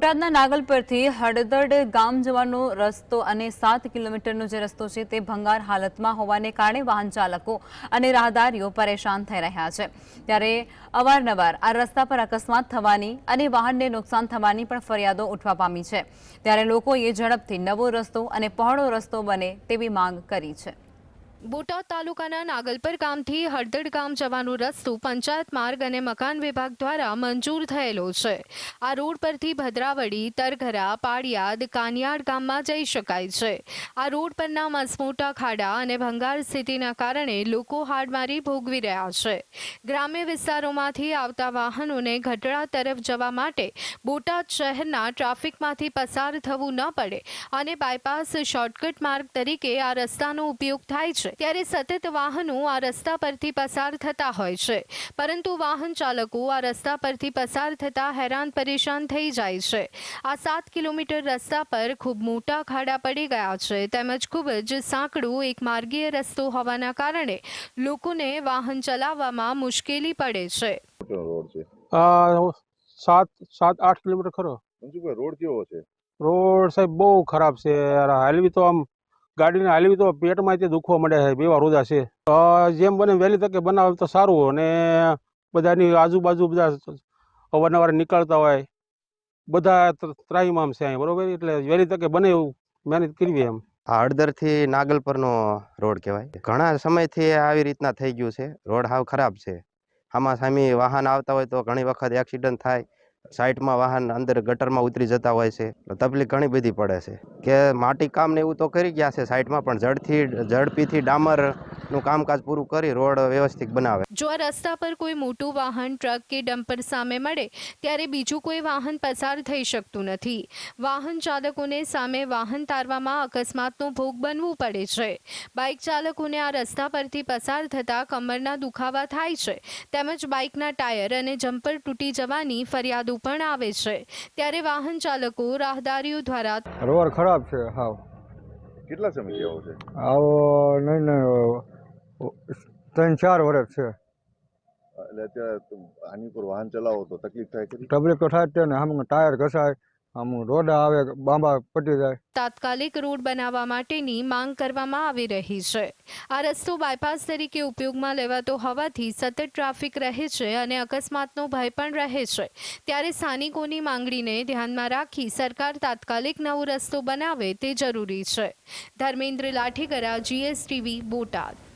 બોટાદના નાગલ પરથી હળદડ ગામ જવાનો રસ્તો અને સાત કિલોમીટરનો જે રસ્તો છે તે ભંગાર હાલતમાં હોવાને કારણે વાહન ચાલકો અને રાહદારીઓ પરેશાન થઈ રહ્યા છે. ત્યારે અવારનવાર આ રસ્તા પર અકસ્માત થવાની અને વાહનને નુકસાન થવાની પણ ફરિયાદો ઉઠવા પામી છે. ત્યારે લોકોએ ઝડપથી નવો રસ્તો અને પહોળો રસ્તો બને તેવી માંગ કરી છે. બોટાદ તાલુકાના નાગલપર ગામથી હળદડ ગામ જવાનો રસ્તો પંચાયત માર્ગ અને મકાન વિભાગ દ્વારા મંજૂર થયેલો છે. આ રોડ પરથી ભદ્રાવડી, તરઘરા પાડિયાદ કાનિયાડ ગામમાં જઈ શકાય છે. આ રોડ પરના મસમોટા ખાડા અને ભંગાર સ્થિતિના કારણે લોકો હાડમારી ભોગવી રહ્યા છે. ગ્રામ્ય વિસ્તારોમાંથી આવતા વાહનોને ઘટડા તરફ જવા માટે બોટાદ શહેરના ટ્રાફિકમાંથી પસાર થવું ન પડે અને બાયપાસ શોર્ટકટ માર્ગ તરીકે આ રસ્તાનો ઉપયોગ થાય છે. ત્યારે સતત વાહનો આ રસ્તા પરથી પસાર થતા હોય છે. પરંતુ વાહન ચાલકો આ રસ્તા પરથી પસાર થતા હેરાન પરેશાન થઈ જાય છે. આ સાત કિલોમીટર રસ્તા પર ખૂબ મોટા ખાડા પડી ગયા છે. તેમજ ખૂબ જ સાંકડો એક માર્ગીય રસ્તો હોવાના કારણે લોકોને વાહન ચલાવવામાં મુશ્કેલી પડે છે. મોટો રોડ છે? આ સાત સાત આઠ કિલોમીટર ખરો. રોડ કેવો છે? રોડ સાહેબ બહુ ખરાબ છે. યાર હાલવી તો આમ ગાડીને હાલવી તો પેટમાંથી દુખવા મળે છે એવા રોજા છે. જેમ બને વહેલી તકે બનાવે તો સારું અને બધાની આજુબાજુ બધા અવારનવાર નીકળતા હોય. બધા ત્ર- ત્રાહીમામ છે અહીં, બરોબર? એટલે વહેલી તકે બને એવું મહેનત કરવી એમ. હળદરથી નાગલપરનો રોડ કહેવાય. ઘણા સમયથી આવી રીતના થઈ ગયું છે. રોડ હાવ ખરાબ છે. આમાં સામે વાહન આવતા હોય તો ઘણી વખત એક્સિડન્ટ થાય. સાઈડમાં વાહન અંદર ગટરમાં ઉતરી જતા હોય છે. તકલીફ ઘણી બધી પડે છે. કે માટી કામ ને એવું તો કરી ગયા છે. સાઈડમાં પણ ઝડથી, ઝડપીથી ડામરનું કામકાજ પૂરું કરી રોડ વ્યવસ્થિત બનાવે. જો આ રસ્તા પર કોઈ મોટું વાહન ટ્રક કે ડમ્પર સામે મળે ત્યારે બીજું કોઈ વાહન પસાર થઈ શકતું નથી. વાહન ચાલકોને સામે વાહન તારવામાં અકસ્માતનો ભોગ બનવું પડે છે. બાઇક ચાલકોને આ રસ્તા પરથી પસાર થતા કમરના દુખાવા થાય છે. તેમજ બાઇકના ટાયર અને જમ્પર તૂટી જવાની ફરિયાદો પણ આવે છે. ત્યારે વાહન ચાલકો રાહદારીઓ દ્વારા રોડ ખરાબ છે હાવ. કેટલા સમયથી આવો છે? આવો નહીં નહીં ત્રણ ચાર વર્ષ છે. એટલે અત્યારે તો આની ઉપર વાહન ચલાવો તો તકલીફ થાય ખરી? તકલીફ તો થાય જ ને આમ ટાયર ઘસાય આમ રોડા આવે બાંબા પટી જાય. તાત્કાલિક રોડ બનાવવા માટેની માંગ કરવામાં આવી રહી છે. આ રસ્તો બાયપાસ તરીકે ઉપયોગમાં લેવાતો હોવાથી સતત ટ્રાફિક રહે છે અને અકસ્માતનો ભય પણ રહે છે. ત્યારે સ્થાનિકોની માંગણીને ધ્યાનમાં રાખી સરકાર તાત્કાલિક નવો રસ્તો બનાવે તે જરૂરી છે. ધર્મેન્દ્ર લાઠીગરા જીએસટીવી બોટાદ.